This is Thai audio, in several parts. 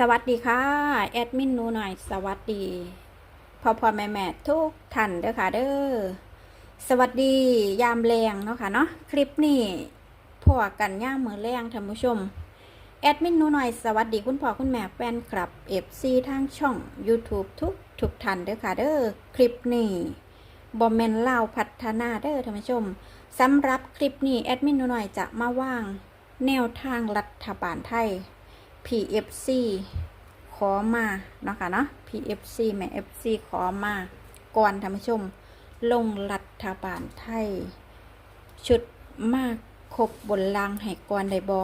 สวัสดีค่ะ แอดมินนูหน่อย สวัสดีพ่อพ่อแม่แม่ทุกท่านเด้อค่ะเด้อสวัสดียามแรงเนาะค่ะเนาะคลิปนี้พ่อกันย่ามมือแรงท่านผู้ชม แอดมินนูหน่อย สวัสดีคุณพ่อคุณแม่แฟนคลับเอฟซีทางช่อง YouTube ทุกทุกท่านเด้อค่ะเด้อคลิปนี้บอมเมนเล่าพัฒนาเด้อท่านผู้ชมสำหรับคลิปนี้แอดมินนูหน่อยจะมาว่าง แนวทางรัฐบาลไทย PFC ขอมาเนาะค่ะเนาะ PFC แม่ FC ขอมาก่อนท่านผู้ชม ลงรัฐบาลไทย ชุดมากครบบนลางให้ก่อนได้บอ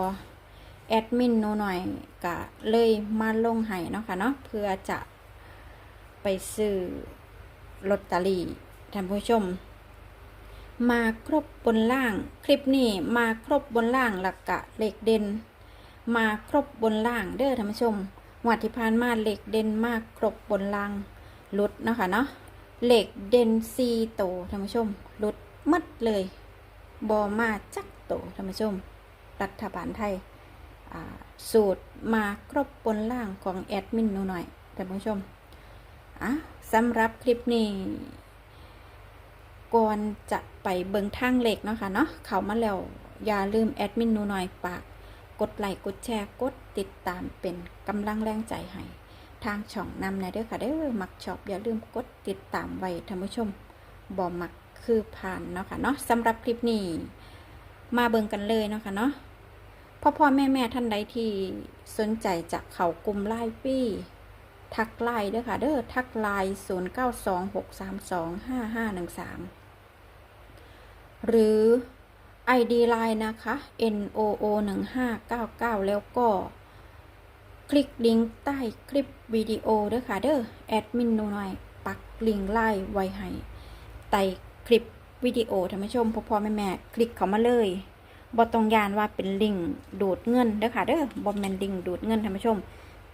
แอดมินโนหน่อยกะเลยมาลงให้เนาะค่ะเนาะเพื่อจะไปซื้อลอตเตอรี่ท่านผู้ชม มาครบบนล่าง คลิปนี้มาครบบนล่างหลักกะเลขเด่น มาครบบนล่างเด้อท่านผู้ชมงวัดที่ผ่านมาเหล็กเด่นมากครบบนล่างลุดนะคะเนาะเหล็กเด่นซีโตท่านผู้ชมลุดมัดเลยบอมาจักโตท่านผู้ชม รัฐบาลไทยสูตรมาครบบนล่างของแอดมินหนูหน่อยท่านผู้ชมอะสำหรับคลิปนี้ก่อนจะไปเบิงทางเหล็กเนาะค่ะเนาะเขามาแล้วอย่าลืมแอดมินหนูหน่อยปาก กดไลค์กดแชร์กดติดตามเป็นกำลังแรงใจให้ทางช่องนำในเด้อค่ะเด้อมักชอบอย่าลืมกดติดตามไว้ท่านผู้ชมบ่มักคือผ่านเนาะค่ะเนาะสำหรับคลิปนี้ มาเบิ่งกันเลยเนาะค่ะเนาะพ่อพ่อแม่แม่ท่านใดที่สนใจจะเข้ากลุ่มไลน์ปี้ทักไลน์เด้อค่ะเด้อทักไลน์0926325513หรือ ID Line นะคะ NOO 1599แล้วก็ คลิกลิงก์ใต้คลิปวิดีโอเด้อค่ะเด้อแอดมินหนูหน่อย ปักลิงก์ไล่ไว้ให้ใต้คลิปวิดีโอท่านผู้ชมพ่อพ่อแม่แม่คลิกเข้ามาเลยบ่ต้องยานว่าเป็นลิงก์ดูดเงินเด้อค่ะเด้อบ่แมนลิงก์ดูดเงินท่านผู้ชม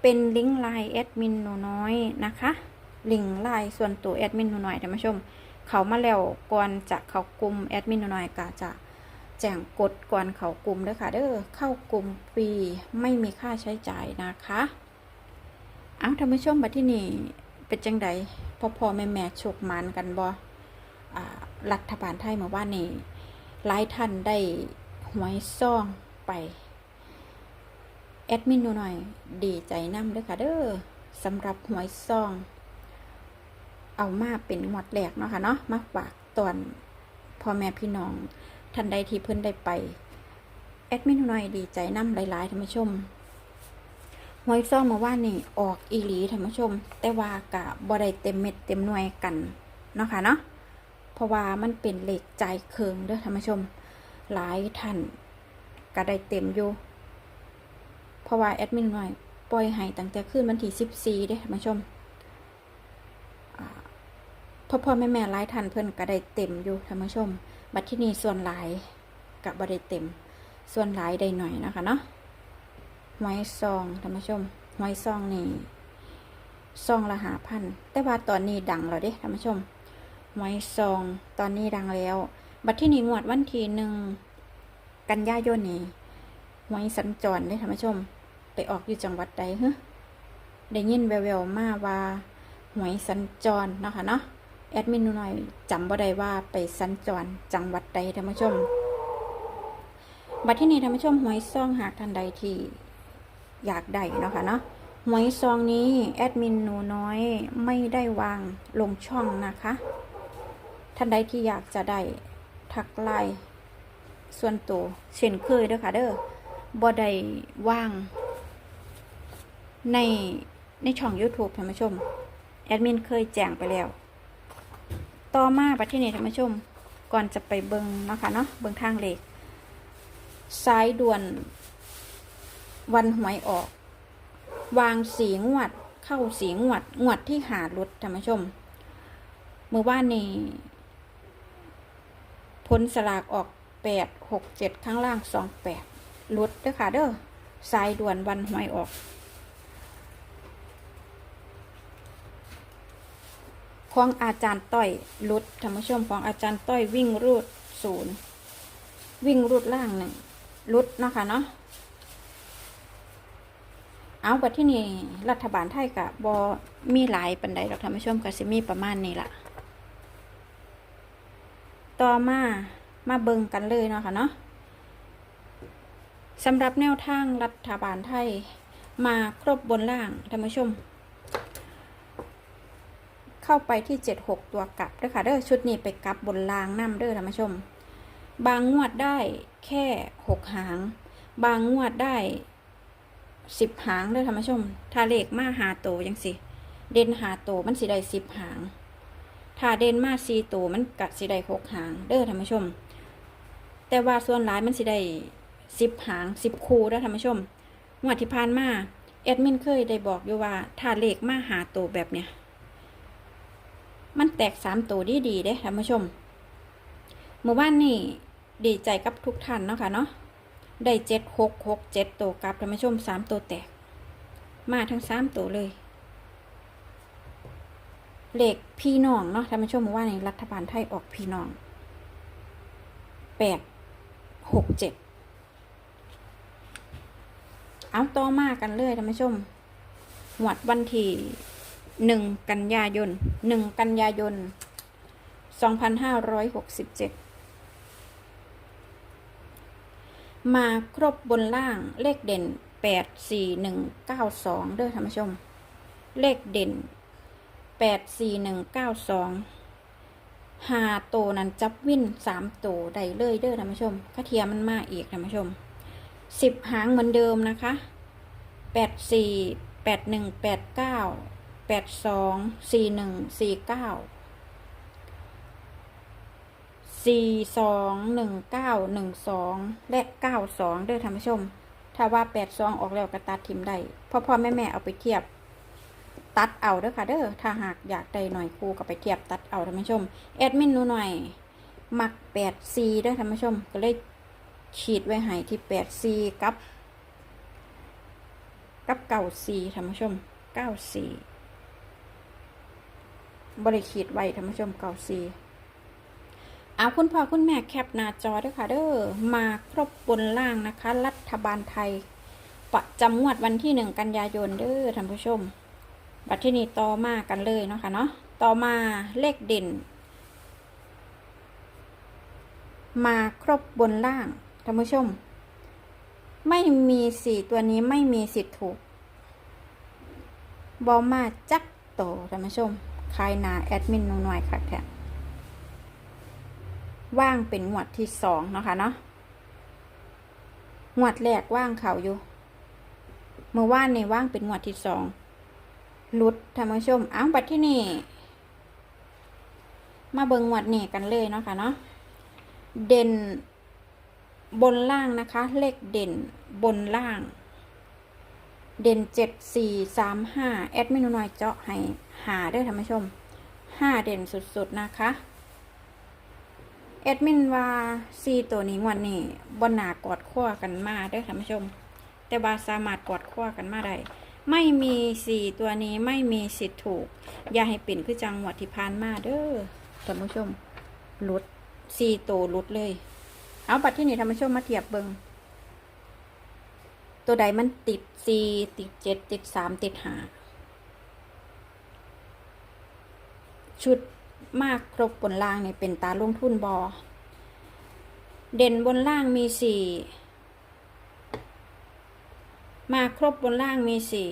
เป็นลิงก์ไลน์แอดมินหนูน้อยนะคะลิงก์ไลน์ส่วนตัวแอดมินหนูน้อยท่านผู้ชม เขามาแล้วก่อนจะเขากลุ่มแอดมินหนูน้อยก็จะ แจ้งกดก่อนเขากลุ่มเด้อค่ะเด้อเข้ากลุ่มฟรีไม่มีค่าใช้จ่ายนะคะเอาท่านผู้ชมบัดที่นี่เป็นจังใดพอพ่อแม่แม่โชคมันกันบ่อ่ารัฐบาลไทยเมื่านนี้หลายท่านได้หวยซ่องไปแอดมินหนูหน่อย ดีใจนำเด้อค่ะเด้อสำหรับหวยซ่อง เอามาเป็นหมดแรกเนาะค่ะเนาะมาฝากตอนพ่อแม่พี่น้อง ท่านใดที่เพิ่นได้ไป แอดมินหน่อยดีใจน้ำหลายๆท่านผู้ชมหวยซ่องมาว่านี่ออกอีหลีท่านผู้ชม แต่ว่ากะบ่ได้เต็มเม็ดเต็มหน่วยกันเนาะค่ะเนาะเพราะว่ามันเป็นเหล็กใจเคืองเด้อท่านผู้ชม หลายท่านก็ได้เต็มอยู่เพราะว่าแอดมินหน่อยปล่อยให้ตั้งแต่คืนวันที่14เด้ท่านผู้ชมอ่าพ่อพ่อแม่แม่หลายท่านเพิ่นก็ได้เต็มอยู่ท่านผู้ชม บัดที่นี่ส่วนหลายกับบได้เต็ม ส่วนหลายได้หน่อยนะคะเนาะหวยซองท่านผู้ชมหวยซองนี่ซองละหาพันแต่ว่าตอนนี้ดังแล้วเด้ท่านผู้ชมหวยซองตอนนี้ดังแล้ว บัดที่นี่งวดวันที่หนึ่งกันยายนนี่หวยสัญจรได้ท่านผู้ชม ไปออกอยู่จังหวัดใดฮะได้ยินแววๆมาว่าหวยสัญจรเนาะค่ะเนาะ แอดมินหนูหน่อยจำบ่ได้ว่าไปสัญจรจังหวัดใดท่านผู้ชม บัดที่นี่ท่านผู้ชมหวยซองหากท่านใดที่อยากได้เนาะค่ะเนาะหวยซองนี้แอดมินหนูน้อยไม่ได้วางลงช่องนะคะ ท่านใดที่อยากจะได้ทักไลน์ส่วนตัวเช่นเคยเด้อค่ะเด้อบ่ได้ว่าง ในในช่อง YouTube ท่านผู้ชม แอดมินเคยแจ้งไปแล้ว ต่อมาประเทศนี้ท่านผู้ชม ก่อนจะไปเบิงเนาะคะเนาะเบิงทางเลขสายด่วนวันหวยออก วางสีงวด เข้าสีงวด งวดที่หารุดท่านผู้ชมเมื่อว่านี้ผลสลากออกแปดหกเจ็ดข้างล่างสองแปดรุดเด้อค่ะเด้อสายด่วนวันหวยออก ของอาจารย์ต้อยรุดท่านผู้ชมของอาจารย์ต้อยวิ่งรูดศูนย์วิ่งรูดล่างหนึ่งรุดเนาะค่ะเนาะเอาบัดที่นี่รัฐบาลไทยกับบอมีหลายปันใดดอกท่านผู้ชมก็สิมีประมาณนี้ละต่อมามาเบิงกันเลยเนาะค่ะเนาะสำหรับแนวทางรัฐบาลไทยมาครบบนล่างท่านผู้ชม เข้าไปที่เจ็ดหกตัวกลับเด้อค่ะเด้อชุดนี้ไปกลับบนล่างน้ำเด้อท่านผู้ชม บางงวดได้แค่หกหาง บางงวดได้สิบหางเด้อท่านผู้ชม ถ้าเลขมาหาโตยังสิ เด่นหาโตมันสิได้สิบหาง ถ้าเด่นมาสี่โตมันกัดสิได้หกหาง เด้อท่านผู้ชม แต่ว่าส่วนหลายมันสิได้สิบหางสิบคูเด้อท่านผู้ชมงวดที่ผ่านมาแอดมินเคยได้บอกอยู่ว่า ถ้าเลขมาหาโตแบบเนี้ย มันแตกสามตัวดีดีเด้ท่านผู้ชมเมื่อวานนี่ดีใจกับทุกท่านเนาะค่ะเนาะได้เจ็ดหกหกเจ็ดตัวกับท่านผู้ชมสามตัวแตก มาทั้งสามตัวเลยเหลขพี่น้องเนาะท่านผู้ชมเมื่อวานนี้รัฐบาลไทยออกพี่น้องแปดหกเจ็ดเอาต่อมากันเลยท่านผู้ชมหวดวันที่ หนึ่งกันยายนหนึ่งกันยายนสองพันห้าร้อยหกสิบเจ็ดมาครบบนล่างเลขเด่นแปดสี่หนึ่งเก้าสองเด้อท่านผู้ชม เลขเด่นแปดสี่หนึ่งเก้าสองหาโตวนั้นจับวิ่นสามโตวได้เลยเด้อท่านผู้ชมกระเทียมมันมาอีกท่านผู้ชมสิบหางเหมือนเดิมนะคะแปดสี่แปดหนึ่งแปดเก้า แปดสองสี่หนึ่งสี่เก้าสี่สองหนึ่งเก้าหนึ่งสองและเก้าสองเด้อท่านผู้ชม ถ้าว่าแปดสองออกแล้วก็ตัดทิมได้พ่อพ่อแม่แม่เอาไปเทียบ ตัดเอาเด้อค่ะเด้อถ้าหากอยากได้หน่อยครูก็ไปเทียบตัดเอาท่านผู้ชมแอดมินนูหน่อยมักแปดซีเด้อท่านผู้ชม ก็เลยขีดไว้ให้ที่แปดซีกับ กับเก้าซีท่านผู้ชมเก้าซี บริขีดไว้ท่านผู้ชมเก้าซีเอาคุณพ่อคุณแม่แคปหน้าจอด้วยค่ะเด้อมาครบบนล่างนะคะ รัฐบาลไทย ประจำงวดวันที่หนึ่งกันยายนเด้อท่านผู้ชม บัดที่นี้ต่อมากันเลยเนาะค่ะเนาะต่อมาเลขเด่น มาครบบนล่างท่านผู้ชม ไม่มีสี่ตัวนี้ไม่มีสิทธิ์ถูกบอมาจักโตท่านผู้ชม คายนาแอดมินหนูหน่อยค่ะแท้ว่างเป็นหวดที่สองเนาะคะเนาะหวดแรกว่างเขาอยู่เมื่อว่านในว่างเป็นหวดที่สองลุดท่านผู้ชมอ้าวบัดที่นี่ มาเบิงหวดนี่กันเลยเนาะค่ะเนาะเด่นบนล่างนะคะ เลขเด่นบนล่าง เด่นเจ็ดสี่สามห้าแอดมินหน่อยเจาะให้ หาด้วยท่านผู้ชมห้าเด่นสุดๆนะคะแอดมินว่าซีตัวนี้วันนี้บนหนากอดขั้วกันมาเด้อท่านผู้ชม แต่ว่าสามารถกอดขั้วกันมาได้ไม่มีสี่ตัวนี้ไม่มีสิทธิ์ถูก อย่าให้ปิ่นคือจังหวัดที่พานมาเด้อท่านผู้ชมลุดซีตัวลุดเลย เอาบัตรที่นี่ท่านผู้ชมมาเทียบเบิงตัวใดมันติดซีติดเจ็ดติดสามติดหา ชุดมากครบบนล่างเนี่ยเป็นตาลงทุนบอ เด่นบนล่างมีสี่มาครบบนล่างมีสี่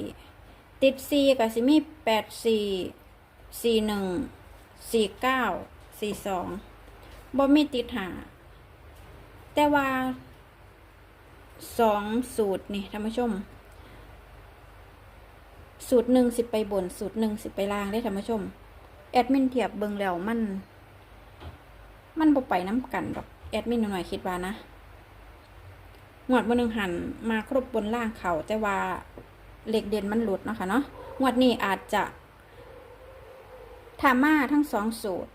ติดสี่กับสิมีแปดสี่สี่หนึ่งสี่เก้าสี่สองบ่มีติดหา แต่ว่าสองสูตรนี่ท่านผู้ชม สูตรหนึ่งสิไปบน สูตรหนึ่งสิไปล่างได้ท่านผู้ชม แอดมินเทียบเบิงแล้วมัน มันบ่ไปน้ำกันดอกแอดมินหน่อยคิดว่านะงวดบนหนึ่งหันมาครบบนล่างเขาแต่ว่าเหล็กเด่นมันหลุดเนาะคะเนาะงวดนี้อาจจะทามาทั้งสองสูตร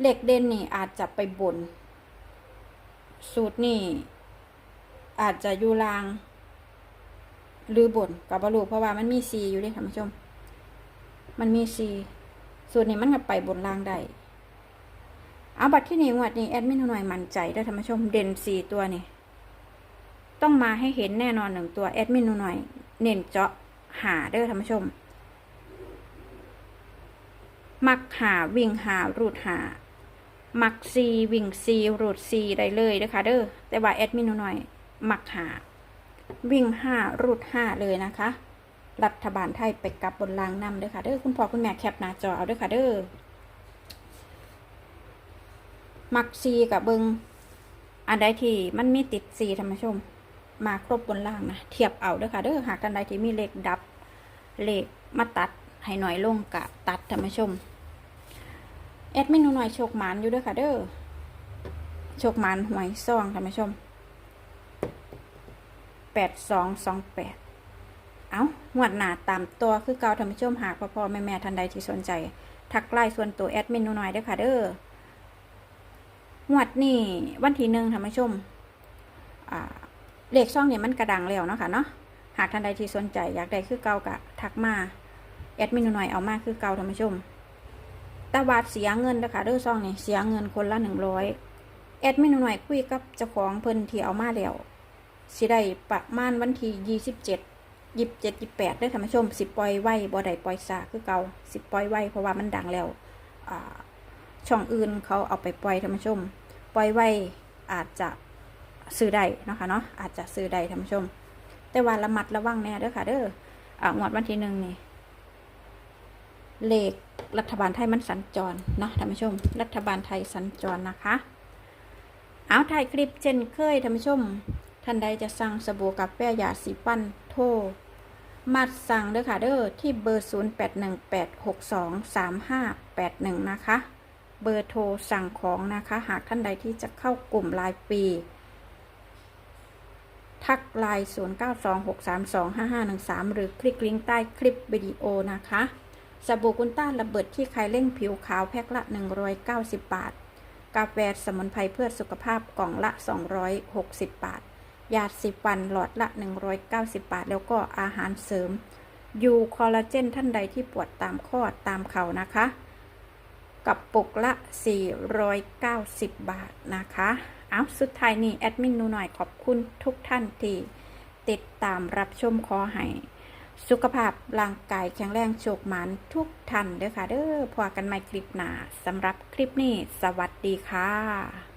เหล็กเด่นนี่อาจจะไปบน สูตรนี่อาจจะอยู่ลาง หรือบนกับบรูเพราะว่ามันมีซีอยู่ด้วยท่านผู้ชม มันมีซี สูตรนี้มันก็ไปบนล่างได้เอาบัตรที่นี่งวดนี้แอดมินหน่อยมั่นใจได้ท่านผู้ชมเด่นสี่ตัวนี่ต้องมาให้เห็นแน่นอนหนึ่งตัวแอดมินหน่อยเน้นเจาะหาเด้อท่านผู้ชม มักหาวิ่งหารูดหา มักซีวิ่งซีรูดซีได้เลยเด้อค่ะเด้อแต่ว่าแอดมินหน่อย มักหา วิ่งห้ารูดห้าเลยนะคะ รัฐบาลไทยไปกลับบนรางนำเด้อค่ะเด้อคุณพ่อคุณแม่แคปหน้าจอเอาเด้อค่ะเด้อมักซีกับเบิงอันใดที่มันมีติดซีท่านผู้ชม มาครบบนล่างนะเทียบเอาเด้อค่ะเด้อหากกันใดที่มีเลขดับเลขมาตัดให้หน่อยลงกะตัดท่านผู้ชมแอดมินหนูหน่อยโชคหมานอยู่เด้วยค่ะเด้อโชคหมานหวยซองท่านผู้ชมแปดสองสองแปด เอาหวดหนาตามตัวคือเกาท่านผู้ชมหากพ่อพ่อแม่แม่ท่านใดที่สนใจ ทักไลน์ส่วนตัวแอดมินหนูหน่อยเด้ค่ะเด้อหวดนี่วันที่หนึ่งท่านผู้ชมเลขซ่องเนี่ยมันกระดังแล้วเนาะค่ะเนาะหากท่านใดที่สนใจอยากได้คือเกากะทักมาแอดมินหนูหน่อยเอามาคือเกาท่านผู้ชมตาบาทเสียเงินนะคะเด้อซองนี่เสียเงินคนละหนึ่งร้อยแอดมินหน่อยคุยกับเจ้าของเพิ่นที่เอามาแล้วสิได้ประมาณวันที่ยี่สิบเจ็ด ยิบเจ็ดยี่แปดได้อท่านผู้ชมสิปล่อยไว้บ่ได้ปล่อยซาคือเก่าสิปล่อยไว้เพราะว่ามันดังแล้วช่องอื่นเขาเอาไปปล่อยท่านผู้ชม ปล่อยไว้อาจจะซื้อได้นะคะเนาะอาจจะซื้อได้ท่านผู้ชม แต่ว่าระมัดระวังแน่เด้อค่ะเด้อองวดวันที่หนึ่งนี่เลขรัฐบาลไทยมันสัญจรเนาะท่านผู้ชม รัฐบาลไทยสัญจรนะคะ เอาถ่ายคลิปเช่นเคยท่านผู้ชม ท่านใดจะสั่งสบู่กับแป้ยาสีฟันโทร มาสั่งเด้อค่ะเด้อที่เบอร์ 0818623581 นะคะ เบอร์โทรสั่งของนะคะ หากท่านใดที่จะเข้ากลุ่มรายปี ทักไลน์0926325513 หรือคลิกลิงก์ใต้คลิปวิดีโอนะคะสบู่กุนต้านระเบิดที่ใครเร่งผิวขาวแพ็คละ 190 บาท กาแฟสมุนไพรเพื่อสุขภาพกล่องละ 260 บาท ยาสีฟันหลอดละ 190 บาท แล้วก็อาหารเสริมยูคอลลาเจนท่านใดที่ปวดตามข้อตามเข่านะคะ กับปุกละ 490 บาทนะคะเอาสุดท้ายนี้แอดมินนูหน่อยขอบคุณทุกท่านที่ติดตามรับชมขอให้สุขภาพร่างกายแข็งแรงโชคหมันทุกท่านเด้อค่ะเด้อพอกันใหม่คลิปหน้าสำหรับคลิปนี้ สวัสดีค่ะ